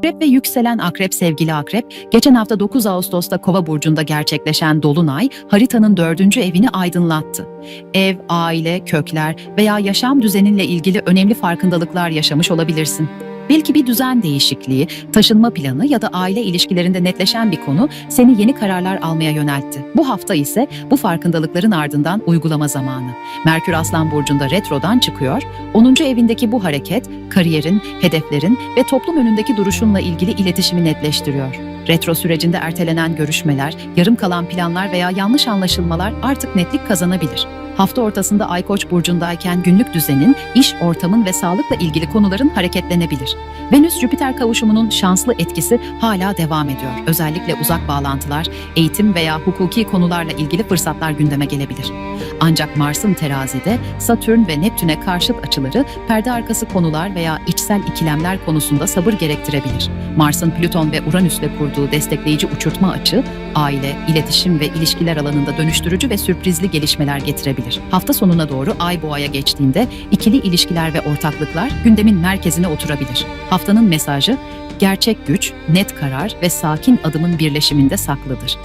Akrep ve yükselen akrep sevgili akrep, geçen hafta 9 Ağustos'ta Kova burcunda gerçekleşen dolunay haritanın dördüncü evini aydınlattı. Ev, aile, kökler veya yaşam düzeninle ilgili önemli farkındalıklar yaşamış olabilirsin. Belki bir düzen değişikliği, taşınma planı ya da aile ilişkilerinde netleşen bir konu seni yeni kararlar almaya yöneltti. Bu hafta ise bu farkındalıkların ardından uygulama zamanı. Merkür Aslan Burcu'nda retrodan çıkıyor, 10. evindeki bu hareket kariyerin, hedeflerin ve toplum önündeki duruşunla ilgili iletişimi netleştiriyor. Retro sürecinde ertelenen görüşmeler, yarım kalan planlar veya yanlış anlaşılmalar artık netlik kazanabilir. Hafta ortasında Ay Koç burcundayken günlük düzenin, iş ortamın ve sağlıkla ilgili konuların hareketlenebilir. Venüs-Jüpiter kavuşumunun şanslı etkisi hala devam ediyor. Özellikle uzak bağlantılar, eğitim veya hukuki konularla ilgili fırsatlar gündeme gelebilir. Ancak Mars'ın terazide Satürn ve Neptün'e karşıt açıları perde arkası konular veya içsel ikilemler konusunda sabır gerektirebilir. Mars'ın Plüton ve Uranüs'le kurduğu destekleyici uçurtma açı, aile, iletişim ve ilişkiler alanında dönüştürücü ve sürprizli gelişmeler getirebilir. Hafta sonuna doğru Ay Boğa'ya geçtiğinde ikili ilişkiler ve ortaklıklar gündemin merkezine oturabilir. Haftanın mesajı, gerçek güç, net karar ve sakin adımın birleşiminde saklıdır.